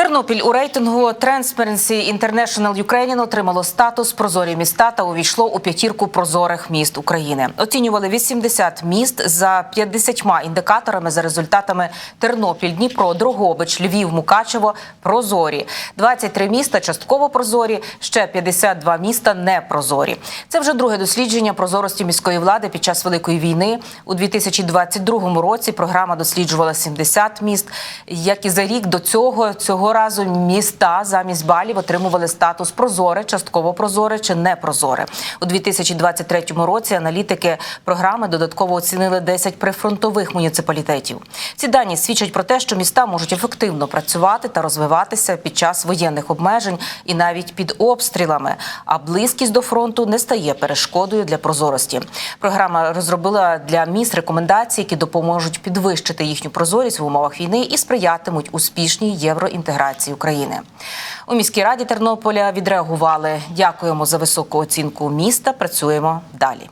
Тернопіль у рейтингу Transparency International Ukraine отримало статус прозорі міста та увійшло у п'ятірку прозорих міст України. Оцінювали 80 міст за 50 індикаторами за результатами Тернопіль, Дніпро, Дрогобич, Львів, Мукачево прозорі. 23 міста частково прозорі, ще 52 міста непрозорі. Це вже друге дослідження прозорості міської влади під час великої війни. У 2022 році програма досліджувала 70 міст. Як і за рік до цього цього разу міста замість балів отримували статус прозоре, частково прозоре чи непрозоре. У 2023 році аналітики програми додатково оцінили 10 прифронтових муніципалітетів. Ці дані свідчать про те, що міста можуть ефективно працювати та розвиватися під час воєнних обмежень і навіть під обстрілами. А близькість до фронту не стає перешкодою для прозорості. Програма розробила для міст рекомендації, які допоможуть підвищити їхню прозорість в умовах війни і сприятимуть успішній євроінтеграції України. У міській раді Тернополя відреагували. Дякуємо за високу оцінку міста. Працюємо далі.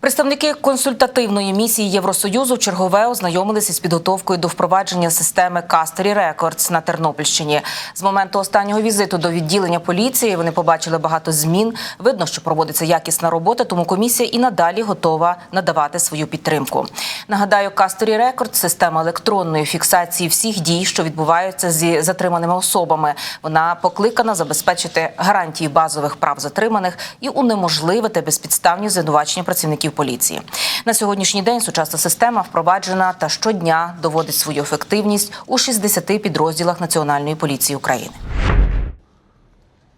Представники консультативної місії Євросоюзу чергове ознайомилися з підготовкою до впровадження системи Кастері Рекордс на Тернопільщині. З моменту останнього візиту до відділення поліції вони побачили багато змін. Видно, що проводиться якісна робота, тому комісія і надалі готова надавати свою підтримку. Нагадаю, Кастері Рекордс – система електронної фіксації всіх дій, що відбуваються зі затриманими особами. Вона покликана забезпечити гарантії базових прав затриманих і унеможливити безпідставні звинувачення працівників поліції. На сьогоднішній день сучасна система впроваджена та щодня доводить свою ефективність у 60 підрозділах Національної поліції України.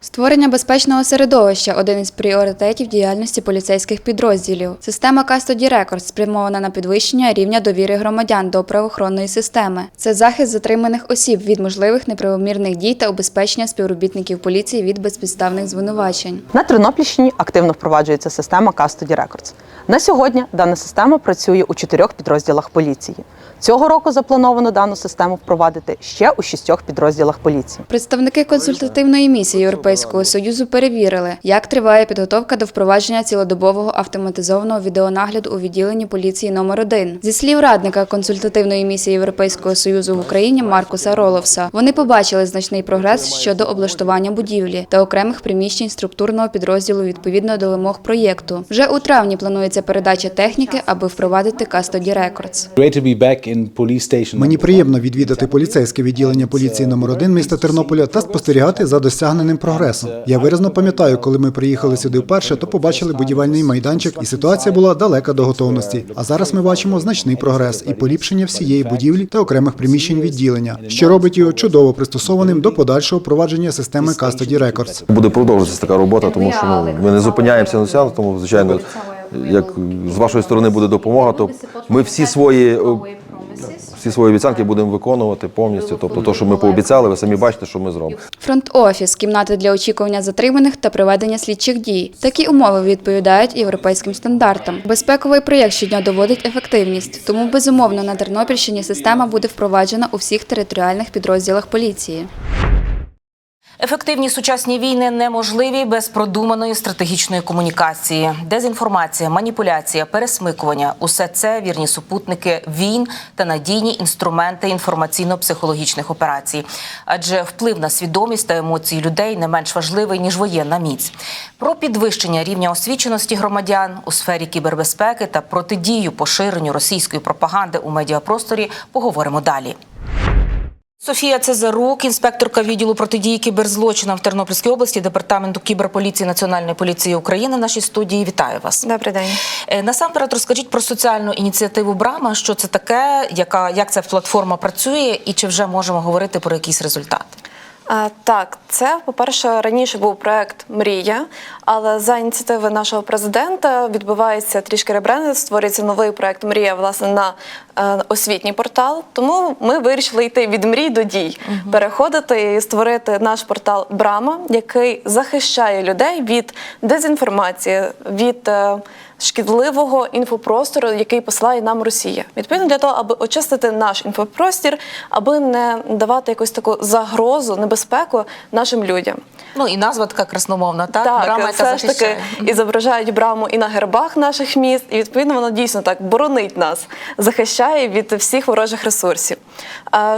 Створення безпечного середовища один із пріоритетів діяльності поліцейських підрозділів. Система Custody Records спрямована на підвищення рівня довіри громадян до правоохоронної системи. Це захист затриманих осіб від можливих неправомірних дій та убезпечення співробітників поліції від безпідставних звинувачень. На Тернопільщині активно впроваджується система Custody Records. На сьогодні дана система працює у чотирьох підрозділах поліції. Цього року заплановано дану систему впровадити ще у шістьох підрозділах поліції. Представники консультативної місії Європейського союзу перевірили, як триває підготовка до впровадження цілодобового автоматизованого відеонагляду у відділенні поліції номер 1 Зі слів радника консультативної місії Європейського союзу в Україні Маркуса Роловса, вони побачили значний прогрес щодо облаштування будівлі та окремих приміщень структурного підрозділу відповідно до вимог проєкту. Вже у травні планується передача техніки, аби впровадити Custody Records. Мені приємно відвідати поліцейське відділення поліції номер 1 міста Тернополя та спостерігати за досягненим прогресом. Я виразно пам'ятаю, коли ми приїхали сюди вперше, то побачили будівельний майданчик, і ситуація була далека до готовності. А зараз ми бачимо значний прогрес і поліпшення всієї будівлі та окремих приміщень відділення, що робить його чудово пристосованим до подальшого впровадження системи Custody Records. Буде продовжуватися така робота, тому що ну, ми не зупиняємося на цьому, тому звичайно, як з вашої сторони буде допомога, то ми всі свої о, всі свої обіцянки будемо виконувати повністю. Тобто, то, що ми пообіцяли, ви самі бачите, що ми зробимо. Фронт-офіс, кімнати для очікування затриманих та проведення слідчих дій. Такі умови відповідають європейським стандартам. Безпековий проєкт щодня доводить ефективність, тому безумовно на Тернопільщині система буде впроваджена у всіх територіальних підрозділах поліції. Ефективні сучасні війни неможливі без продуманої стратегічної комунікації. Дезінформація, маніпуляція, пересмикування усе це вірні супутники війн та надійні інструменти інформаційно-психологічних операцій. Адже вплив на свідомість та емоції людей не менш важливий ніж воєнна міць. Про підвищення рівня освіченості громадян у сфері кібербезпеки та протидію поширенню російської пропаганди у медіапросторі поговоримо далі. Софія Цезарук, інспекторка відділу протидії кіберзлочинам в Тернопільській області, департаменту кіберполіції Національної поліції України. в Нашій студії вітаю вас. Добрий день. Е, Насамперед розкажіть про соціальну ініціативу Брама. Що це таке? Яка як ця платформа працює, і чи вже можемо говорити про якісь результати? А, так, це, по-перше, раніше був проект Мрія, але за ініціативи нашого президента відбувається трішки ребрендинг, створюється новий проект Мрія власне на освітній портал. Тому ми вирішили йти від мрій до дій, переходити і створити наш портал Брама, який захищає людей від дезінформації, від е, шкідливого інфопростору, який посилає нам Росія. Відповідно для того, аби очистити наш інфопростір, аби не давати якусь таку загрозу, небезпеку нашим людям. Ну і назва така красномовна, так? Так, Брама, яка все ж таки і зображають браму і на гербах наших міст, і відповідно воно дійсно так боронить нас, захищає від всіх ворожих ресурсів.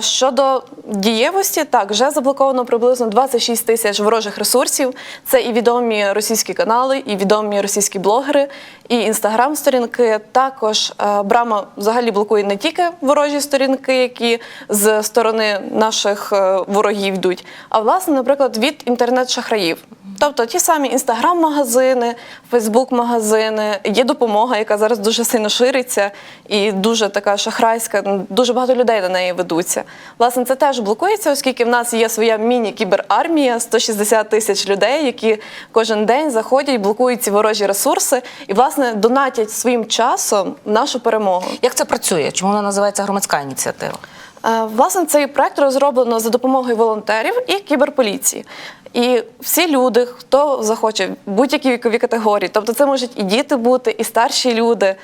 Щодо дієвості, так вже заблоковано приблизно 26 тисяч ворожих ресурсів. Це і відомі російські канали, і відомі російські блогери, і інстаграм-сторінки. Також брама взагалі блокує не тільки ворожі сторінки, які з сторони наших е, ворогів йдуть, а власне, наприклад, від інтернет-шахраїв. Тобто ті самі інстаграм-магазини, фейсбук-магазини, є допомога, яка зараз дуже сильно шириться і дуже така шахрайська. ну, Дуже багато людей на неї ведуться. Власне, це теж блокується, оскільки в нас є своя міні-кіберармія, 160 тисяч людей, які кожен день заходять, блокують ці ворожі ресурси і, власне, донатять своїм часом нашу перемогу. Як це працює? Чому вона називається громадська ініціатива? Е, Власне, цей проект розроблено за допомогою волонтерів і кіберполіції. І всі люди, хто захоче, будь-які вікові категорії, тобто це можуть і діти бути, і старші люди,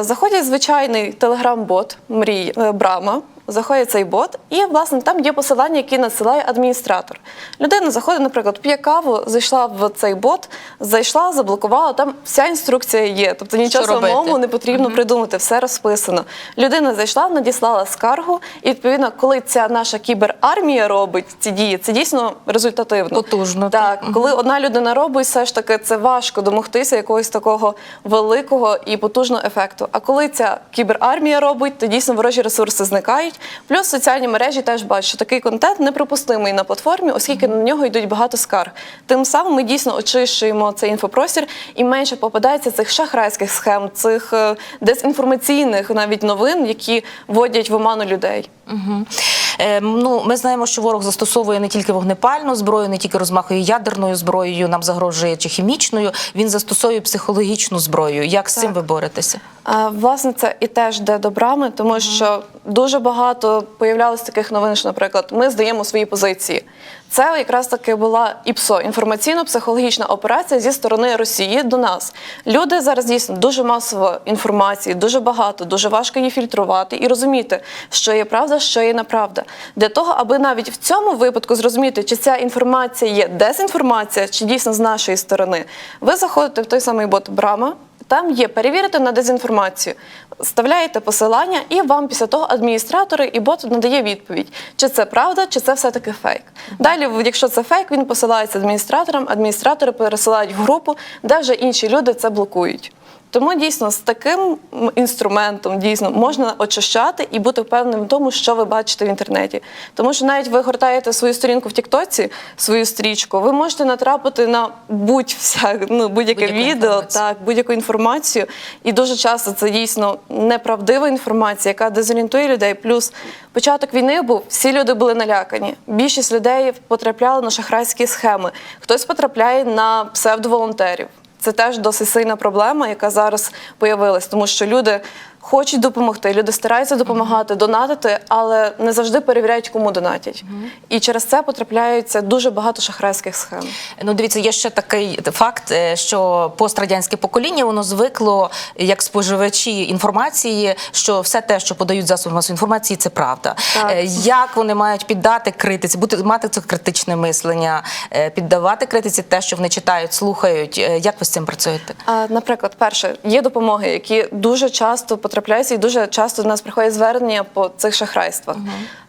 заходять звичайний телеграм-бот мрій е, Брама. Заходить цей бот, і власне там є посилання, які надсилає адміністратор. Людина заходить, наприклад, п'є каву, зайшла в цей бот, зайшла, заблокувала. Там вся інструкція є. Тобто нічого Що самому не потрібно придумати, все розписано. Людина зайшла, надіслала скаргу, і відповідно, коли ця наша кіберармія робить ці дії, це дійсно результативно. Потужно, Так, так. коли одна людина робить, все ж таки це важко домогтися якогось такого великого і потужного ефекту. А коли ця кіберармія робить, то дійсно ворожі ресурси зникають. Плюс соціальні мережі теж бачать, що такий контент неприпустимий на платформі, оскільки на нього йдуть багато скарг. Тим самим ми дійсно очищуємо цей інфопростір і менше попадається цих шахрайських схем, цих е, дезінформаційних навіть новин, які вводять в оману людей. Угу. Е, ну, ми знаємо, що ворог застосовує не тільки вогнепальну зброю, не тільки розмахує ядерною зброєю, нам загрожує чи хімічною. Він застосовує психологічну зброю. Як з цим ви боретеся? А, Власне, це і теж де до брами, тому що дуже багато появлялось таких новин, що, наприклад, ми здаємо свої позиції. Це якраз таки була ІПСО інформаційно-психологічна операція зі сторони Росії до нас. Люди зараз дійсно дуже масово інформації, дуже багато, дуже важко її фільтрувати і розуміти, що є правда, що є неправда. Для того, аби навіть в цьому випадку зрозуміти, чи ця інформація є дезінформація, чи дійсно з нашої сторони, ви заходите в той самий бот Брама. Там є перевірити на дезінформацію. Вставляєте посилання, і вам після того адміністратори і бот надає відповідь, чи це правда, чи це все-таки фейк. Далі, якщо це фейк, він посилається адміністраторам, адміністратори пересилають в групу, де вже інші люди це блокують. Тому дійсно з таким інструментом дійсно можна очищати і бути впевненим в тому, що ви бачите в інтернеті. Тому що навіть ви гортаєте свою сторінку в Тіктоці, свою стрічку, ви можете натрапити на будь-вся ну, будь-яке відео, інформацію. так, будь-яку інформацію. І дуже часто це дійсно неправдива інформація, яка дезорієнтує людей. Плюс початок війни був, всі люди були налякані. Більшість людей потрапляли на шахрайські схеми. Хтось потрапляє на псевдоволонтерів. Це теж досить сильна проблема, яка зараз появилась, тому що люди хочуть допомогти, люди стараються допомагати, донатити, але не завжди перевіряють, кому донатять. І через це потрапляються дуже багато шахрайських схем. Ну, дивіться, є ще такий факт, е, що пострадянське покоління воно звикло як споживачі інформації, що все те, що подають засоби масової інформації, це правда. Так. Е, Як вони мають піддати критиці, бути мати це критичне мислення, е, піддавати критиці те, що вони читають, слухають. Як ви з цим працюєте? Наприклад, перше, є допомоги, які дуже часто потрапляються, і дуже часто до нас приходять звернення по цих шахрайствах.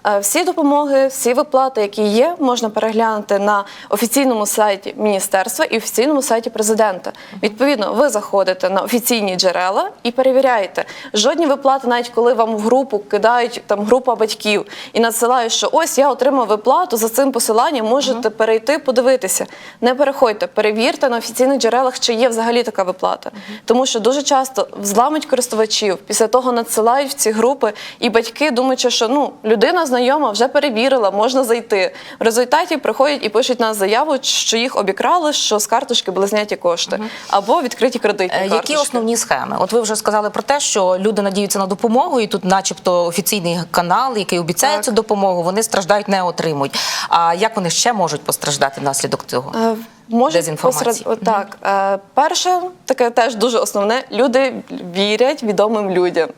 Е, Всі допомоги, всі виплати, які є, можна переглянути на офіційному сайті міністерства і офіційному сайті президента. Відповідно, ви заходите на офіційні джерела і перевіряєте. Жодні виплати, навіть коли вам в групу кидають там група батьків і надсилають, що ось я отримав виплату за цим посиланням, можете перейти, подивитися. Не переходьте, перевірте на офіційних джерелах, чи є взагалі така виплата. Тому що дуже часто взламують користувачів. Після того надсилають в ці групи, і батьки думаючи, що ну людина знайома вже перевірила, можна зайти. В результаті приходять і пишуть на заяву, що їх обікрали, що з карточки були зняті кошти або відкриті кредитні Е, карточки. Які основні схеми? От ви вже сказали про те, що люди надіються на допомогу, і тут, начебто, офіційний канал, який обіцяє Так. цю допомогу, вони страждають, не отримують. А як вони ще можуть постраждати внаслідок цього? Е, Можуть Дезінформації. посеред- Так, Е, перше, таке теж дуже основне. Люди вірять відомим людям.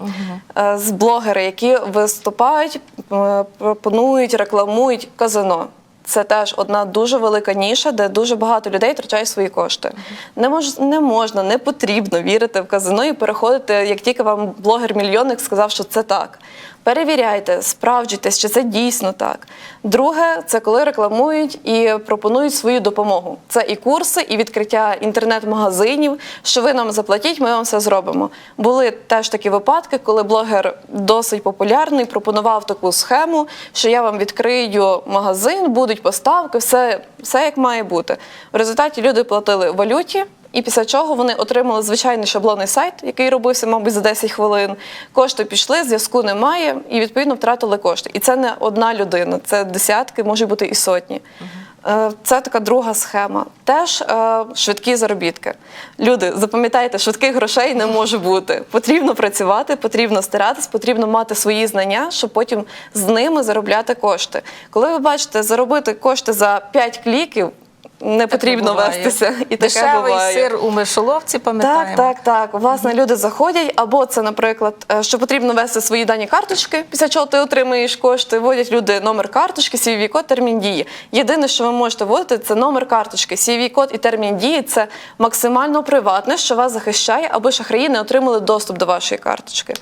Е, З блогери, які виступають, е, пропонують, рекламують казино. Це теж одна дуже велика ніша, де дуже багато людей втрачають свої кошти. Не мож, не можна, не потрібно вірити в казино і переходити, як тільки вам блогер-мільйонник сказав, що це так. Перевіряйте, справджуйтесь, чи це дійсно так. Друге, це коли рекламують і пропонують свою допомогу. Це і курси, і відкриття інтернет-магазинів. Що ви нам заплатіть, ми вам все зробимо. Були теж такі випадки, коли блогер досить популярний, пропонував таку схему, що я вам відкрию магазин, будуть поставки, все, все як має бути. В результаті люди платили валюті. І після чого вони отримали звичайний шаблонний сайт, який робився, мабуть, за 10 хвилин. Кошти пішли, зв'язку немає, і відповідно втратили кошти. І це не одна людина, це десятки, може бути і сотні. Е, Це така друга схема. Теж е, швидкі заробітки. Люди, запам'ятайте, швидких грошей не може бути. Потрібно працювати, потрібно старатись, потрібно мати свої знання, щоб потім з ними заробляти кошти. Коли ви бачите, заробити кошти за 5 кліків. Не потрібно буває. вестися, і таке буває. сир у мишоловці, пам'ятаємо. Так, так, так. Власне, люди заходять, або це, наприклад, е, що потрібно ввести свої дані карточки, після чого ти отримуєш кошти, вводять люди номер карточки, cvv код термін дії. Єдине, що ви можете вводити, це номер карточки. cvv код і термін дії це максимально приватне, що вас захищає, аби шахраї не отримали доступ до вашої карточки.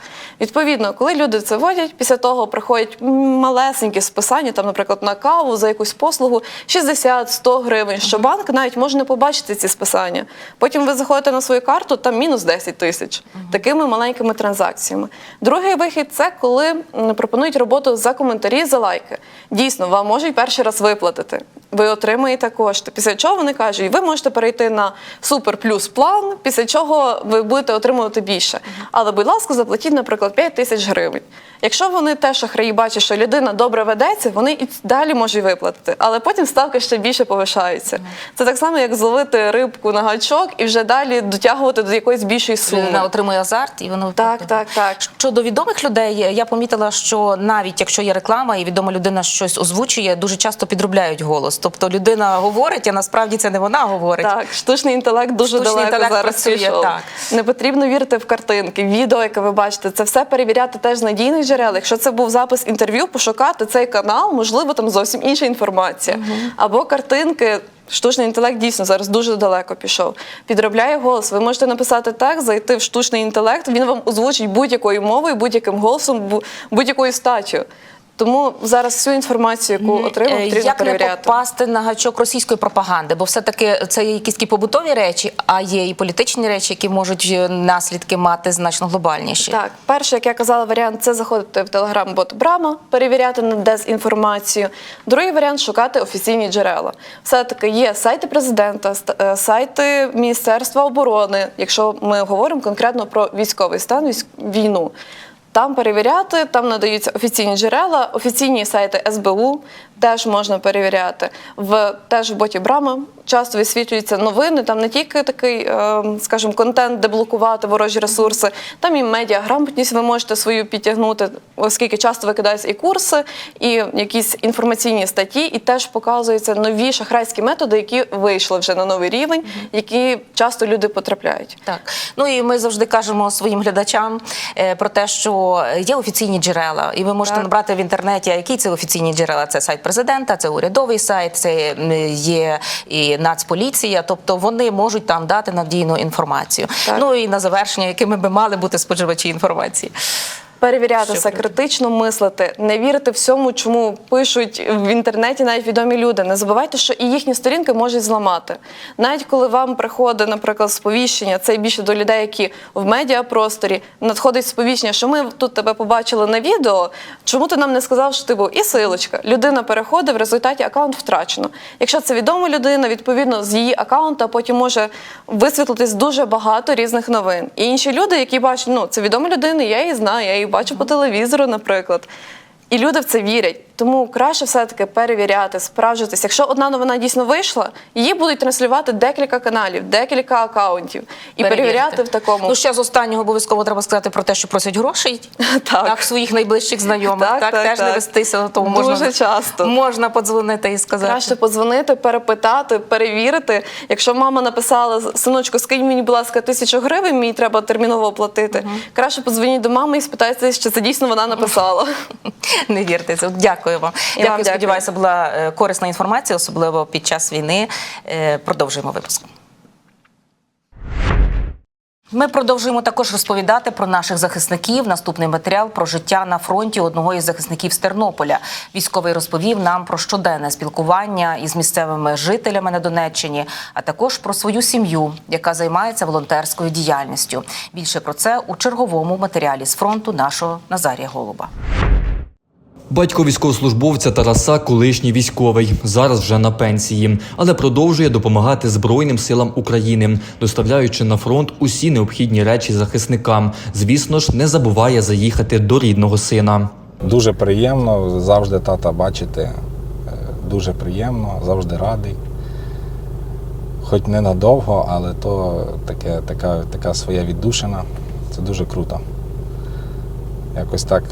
Відповідно, коли люди це вводять, після того приходять малесенькі списання, там, наприклад, на каву за якусь послугу 60-100 гривень. Що банк навіть може не побачити ці списання. Потім ви заходите на свою карту, там мінус 10 тисяч такими маленькими транзакціями. Другий вихід це коли пропонують роботу за коментарі, за лайки. Дійсно, вам можуть перший раз виплатити. Ви отримаєте кошти. Після чого вони кажуть, ви можете перейти на супер плюс план, після чого ви будете отримувати більше. Але, будь ласка, заплатіть, наприклад, 5 тисяч гривень. Якщо вони теж шахраї бачать, що людина добре ведеться, вони і далі можуть виплатити, але потім ставки ще більше повишаються. Це так само, як зловити рибку на гачок і вже далі дотягувати до якоїсь більшої суми. Людина отримує азарт і воно Так, так, так. Щодо відомих людей, я помітила, що навіть якщо є реклама і відома людина щось озвучує, дуже часто підробляють голос. Тобто людина говорить, а насправді це не вона говорить. Так, штучний інтелект дуже Штучний далеко інтелект зараз працює, пішов. так. Не потрібно вірити в картинки, відео, яке ви бачите. Це все перевіряти теж з надійних джерел. Якщо це був запис інтерв'ю, пошукати цей канал, можливо, там зовсім інша інформація. Або картинки. Штучний інтелект дійсно зараз дуже далеко пішов. Підробляє голос. Ви можете написати текст, зайти в штучний інтелект. Він вам озвучить будь-якою мовою, будь-яким голосом, бу- будь-якою статтю. Тому зараз всю інформацію, яку отримав, Е, потрібно Як не попасти на гачок російської пропаганди? Бо все-таки це є якісь такі побутові речі, а є і політичні речі, які можуть е, наслідки мати значно глобальніші. Так, перший, як я казала, варіант це заходити в телеграм-бот Брама, перевіряти на дезінформацію. Другий варіант шукати офіційні джерела. Все-таки є сайти президента, е, сайти Міністерства оборони, якщо ми говоримо конкретно про військовий стан, війну. Там перевіряти, там надаються офіційні джерела, офіційні сайти СБУ теж можна перевіряти. В теж в боті Брама часто висвітлюються новини. Там не тільки такий, е, скажімо, контент, де блокувати ворожі ресурси, там і медіаграмотність ви можете свою підтягнути, оскільки часто викидаються і курси, і якісь інформаційні статті, і теж показуються нові шахрайські методи, які вийшли вже на новий рівень, які часто люди потрапляють. Так, ну і ми завжди кажемо своїм глядачам е, про те, що є офіційні джерела, і ви можете Так. набрати в інтернеті, а які це офіційні джерела. Це сайт президента, це урядовий сайт, це є і Нацполіція. Тобто вони можуть там дати надійну інформацію. Так. Ну і на завершення, якими би мали бути споживачі інформації. Перевіряти Що все, правда? критично мислити, не вірити всьому, чому пишуть в інтернеті навіть відомі люди. Не забувайте, що і їхні сторінки можуть зламати. Навіть коли вам приходить, наприклад, сповіщення, це більше до людей, які в медіапросторі надходить сповіщення, що ми тут тебе побачили на відео. Чому ти нам не сказав, що ти був? І силочка. Людина переходить, в результаті аккаунт втрачено. Якщо це відома людина, відповідно з її аккаунта потім може висвітлитись дуже багато різних новин. І інші люди, які бачать, ну це відома людина, я її знаю, я її бачу по телевізору, наприклад. І люди в це вірять. Тому краще все-таки перевіряти, справжитись. Якщо одна новина дійсно вийшла, її будуть транслювати декілька каналів, декілька акаунтів. І перевіряти в такому. Ну ще з останнього обов'язково треба сказати про те, що просять грошей. Так. так своїх найближчих знайомих. Так, Так, так, теж не вестися до того Дуже можна часто. можна подзвонити і сказати. Краще подзвонити, перепитати, перевірити. Якщо мама написала синочку, скинь мені, будь ласка, тисячу гривень, мені треба терміново оплатити. Краще подзвоніть до мами і спитайте, чи це дійсно вона написала. Не вірте цьому. Дякую вам. І Дякую, вам дякую. сподіваюся, була е, корисна інформація, особливо під час війни. Е, Продовжуємо випуск. Ми продовжуємо також розповідати про наших захисників. Наступний матеріал про життя на фронті одного із захисників з Тернополя. Військовий розповів нам про щоденне спілкування із місцевими жителями на Донеччині, а також про свою сім'ю, яка займається волонтерською діяльністю. Більше про це у черговому матеріалі з фронту нашого Назарія Голуба. Батько військовослужбовця Тараса колишній військовий, зараз вже на пенсії, але продовжує допомагати Збройним силам України, доставляючи на фронт усі необхідні речі захисникам. Звісно ж, не забуває заїхати до рідного сина. Дуже приємно завжди тата бачити. Е, Дуже приємно, завжди радий. Хоч ненадовго, але то таке, така, така своя віддушина. Це дуже круто. Якось так.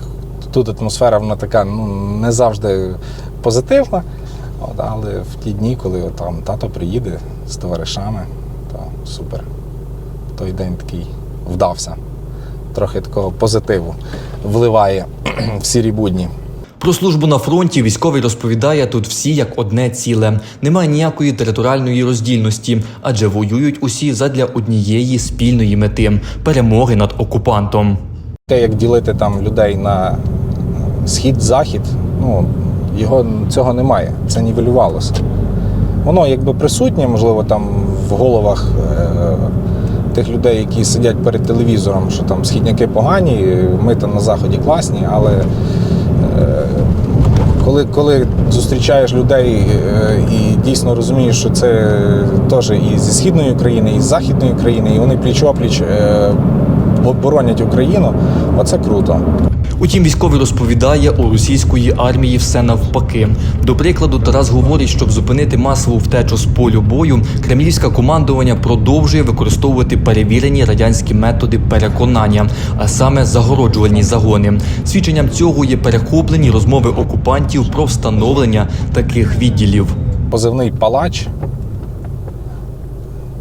Тут атмосфера вона така ну, не завжди позитивна, от, але в ті дні, коли от там тато приїде з товаришами, то супер. Той день такий вдався. Трохи такого позитиву вливає в сірі будні. Про службу на фронті військовий розповідає тут всі як одне ціле. Немає ніякої територіальної роздільності, адже воюють усі задля однієї спільної мети перемоги над окупантом. Те, як ділити там людей на схід-захід, ну його цього немає. Це нівелювалося. Воно якби присутнє, можливо, там в головах е, тих людей, які сидять перед телевізором, що там східняки погані, ми там на заході класні, але е, коли, коли зустрічаєш людей е, і дійсно розумієш, що це теж і зі східної України, і з західної країни, і вони пліч-опліч е, боронять Україну, оце круто. Утім, військовий розповідає, у російської армії все навпаки. До прикладу, Тарас говорить, щоб зупинити масову втечу з полю бою, кремлівське командування продовжує використовувати перевірені радянські методи переконання, а саме загороджувальні загони. Свідченням цього є перехоплені розмови окупантів про встановлення таких відділів. позивний палач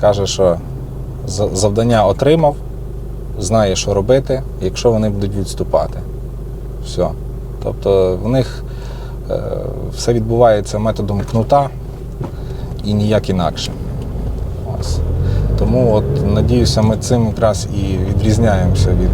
каже, що за- завдання отримав, знає, що робити, якщо вони будуть відступати. Все. Тобто в них е, все відбувається методом кнута і ніяк інакше. Ось. Тому от, надіюся, ми цим якраз і відрізняємося від,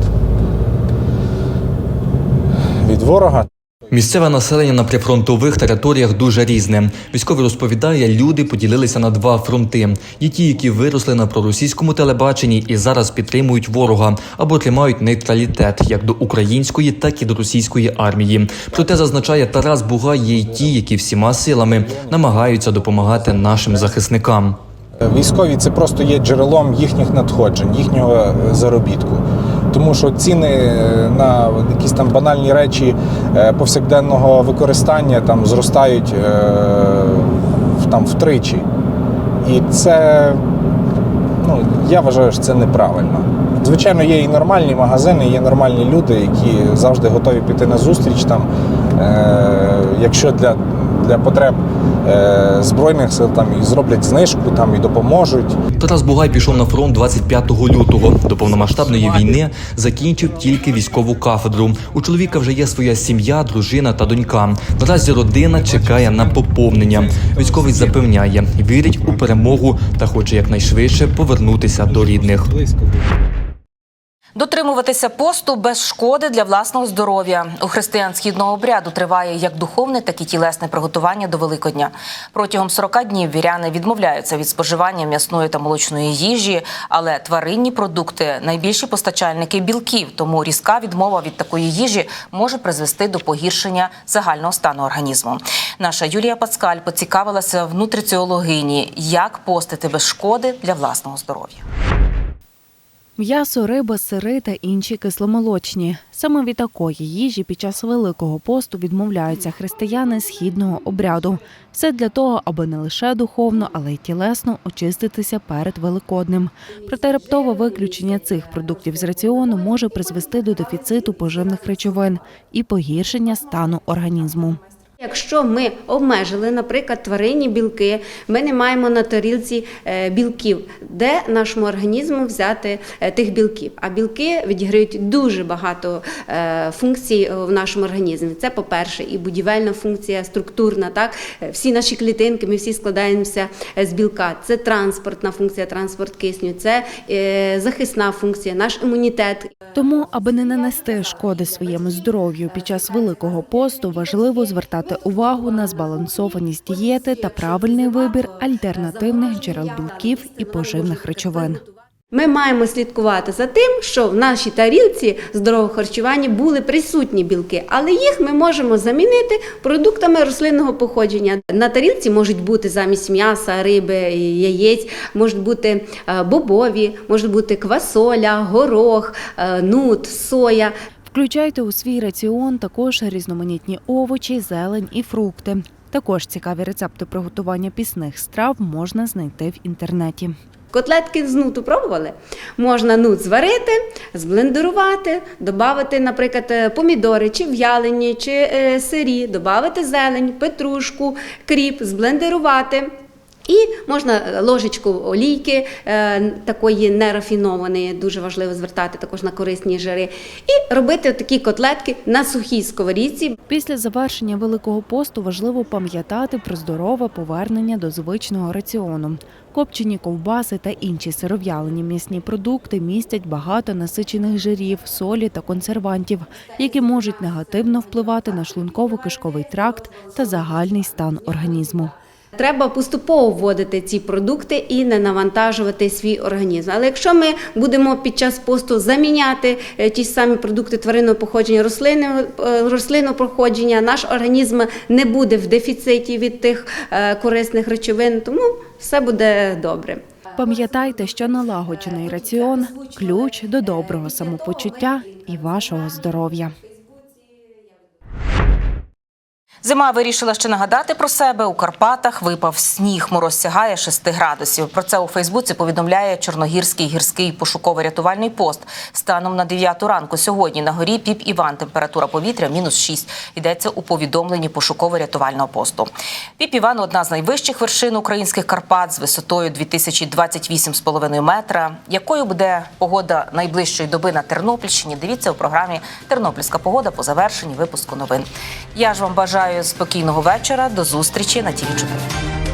від ворога. Місцеве населення на прифронтових територіях дуже різне. Військовий розповідає, люди поділилися на два фронти: є ті, які виросли на проросійському телебаченні і зараз підтримують ворога або тримають нейтралітет як до української, так і до російської армії. Проте зазначає Тарас Бугай, є й ті, які всіма силами намагаються допомагати нашим захисникам. Військові це просто є джерелом їхніх надходжень, їхнього е, заробітку. Тому що ціни е, на якісь там банальні речі е, повсякденного використання там зростають е, там втричі. І це, ну, я вважаю, що це неправильно. Звичайно, є і нормальні магазини, є нормальні люди, які завжди готові піти на зустріч. Там, якщо для, для потреб е, Збройних сил там і зроблять знижку, там і допоможуть. Тарас Бугай пішов на фронт 25 лютого. До повномасштабної війни закінчив тільки військову кафедру. У чоловіка вже є своя сім'я, дружина та донька. Наразі родина чекає на поповнення. Військовий запевняє, вірить у перемогу та хоче якнайшвидше повернутися до рідних. Дотримуватися посту без шкоди для власного здоров'я у християн східного обряду триває як духовне, так і тілесне приготування до Великодня. Протягом 40 днів віряни відмовляються від споживання м'ясної та молочної їжі, але тваринні продукти найбільші постачальники білків. Тому різка відмова від такої їжі може призвести до погіршення загального стану організму. Наша Юлія Пацкаль поцікавилася в нутриціологині, як постити без шкоди для власного здоров'я. М'ясо, риба, сири та інші кисломолочні. Саме від такої їжі під час Великого посту відмовляються християни східного обряду. Все для того, аби не лише духовно, але й тілесно очиститися перед Великоднем. Проте раптове виключення цих продуктів з раціону може призвести до дефіциту поживних речовин і погіршення стану організму. Якщо ми обмежили, наприклад, тваринні білки, ми не маємо на тарілці е, білків, де нашому організму взяти е, тих білків. А білки відіграють дуже багато е, функцій в нашому організмі. Це, по-перше, і будівельна функція, структурна. Так всі наші клітинки, ми всі складаємося з білка. Це транспортна функція, транспорт кисню, це захисна функція, наш імунітет. Тому, аби не нанести шкоди своєму здоров'ю під час великого посту, важливо звертати увагу на збалансованість дієти та правильний вибір альтернативних джерел білків і поживних речовин. Ми маємо слідкувати за тим, що в нашій тарілці здорового харчування були присутні білки, але їх ми можемо замінити продуктами рослинного походження. На тарілці можуть бути замість м'яса, риби, яєць, можуть бути е, бобові, може бути квасоля, горох, е, нут, соя. Включайте у свій раціон також різноманітні овочі, зелень і фрукти. Також цікаві рецепти приготування пісних страв можна знайти в інтернеті. Котлетки з нуту пробували? Можна нут зварити, зблендерувати, додати, наприклад, е, помідори, чи в'ялені, чи е, сирі, додати зелень, петрушку, кріп, зблендерувати. І можна ложечку олійки е, такої нерафінованої, дуже важливо звертати також на корисні жири, і робити такі котлетки на сухій сковорідці. Після завершення Великого посту важливо пам'ятати про здорове повернення до звичного раціону. Копчені ковбаси та інші сиров'ялені м'ясні продукти містять багато насичених жирів, солі та консервантів, які можуть негативно впливати на шлунково-кишковий тракт та загальний стан організму. Треба поступово вводити ці продукти і не навантажувати свій організм. Але якщо ми будемо під час посту заміняти е, ті самі продукти тваринного походження, е, рослинного походження, наш організм не буде в дефіциті від тих е, корисних речовин, тому все буде добре. Пам'ятайте, що налагоджений раціон ключ до доброго самопочуття і вашого здоров'я. Зима вирішила ще нагадати про себе. У Карпатах випав сніг. Мороз сягає 6 градусів. Про це у Фейсбуці повідомляє Чорногірський гірський пошуково-рятувальний пост. Станом на 9 ранку сьогодні на горі Піп Іван температура повітря мінус 6. Йдеться у повідомленні пошуково-рятувального посту. Піп Іван одна з найвищих вершин українських Карпат з висотою 2028,5 метра. Якою буде погода найближчої доби на Тернопільщині? Дивіться у програмі Тернопільська погода по завершенні випуску новин. Я ж вам бажаю спокійного вечора. До зустрічі на ТІВІ 4